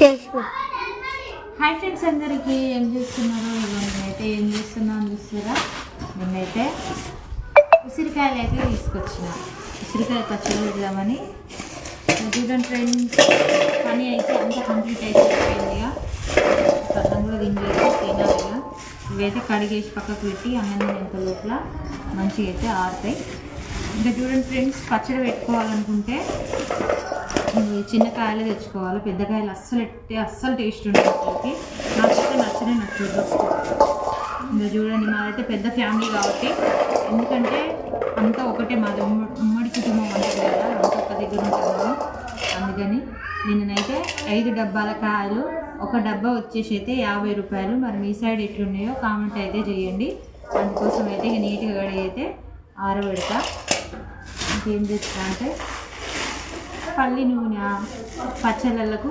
చేసిన. Hi friends అందరికీ ఏం చేస్తున్నారో? నేనైతే ఏం చేస్తున్నాను చూస్తారా నేనైతే ఉసిరికాయలు అయితే తీసుకొచ్చిన. ఉసిరికాయ పచ్చడి పెడదామని. చూడండి ఫ్రెండ్స్ పని అయితే అంత కంప్లీట్ అయిపోయింది ఇక. కూడా తినలేదు తినాలి ఇవైతే కడిగేసి పక్కకు పెట్టి అన్నం తినేంత లోపల మంచిగా అయితే ఆరుతాయి. ఇంకా చూడండి ఫ్రెండ్స్ పచ్చడి పెట్టుకోవాలనుకుంటే ఈ చిన్న కాయలు తెచ్చుకోవాలి. పెద్ద కాయలు అస్సలు ఎట్టే అస్సలు టేస్ట్ ఉంటుంది అసలుకి. నాకైతే నచ్చనే నచ్చదు. ఇంకా చూడండి మాదైతే పెద్ద ఫ్యామిలీ కాబట్టి. ఎందుకంటే అంతా ఒకటే మాది ఉమ్మడి కుటుంబం ఉంటుంది కదా అంతా ఒక దగ్గర ఉంటాము. అందుకని నిన్ననైతే ఐదు డబ్బాల కాయలు ఒక డబ్బా వచ్చేసి అయితే యాభై రూపాయలు. మరి మీ సైడ్ ఎట్లున్నాయో కామెంట్ అయితే చేయండి. అందుకోసం అయితే ఇక నీట్గా కడిగి అయితే ఆరబెడతా. ఇంకేం చేస్తా అంటే పల్లి నూనె పచ్చళ్ళకు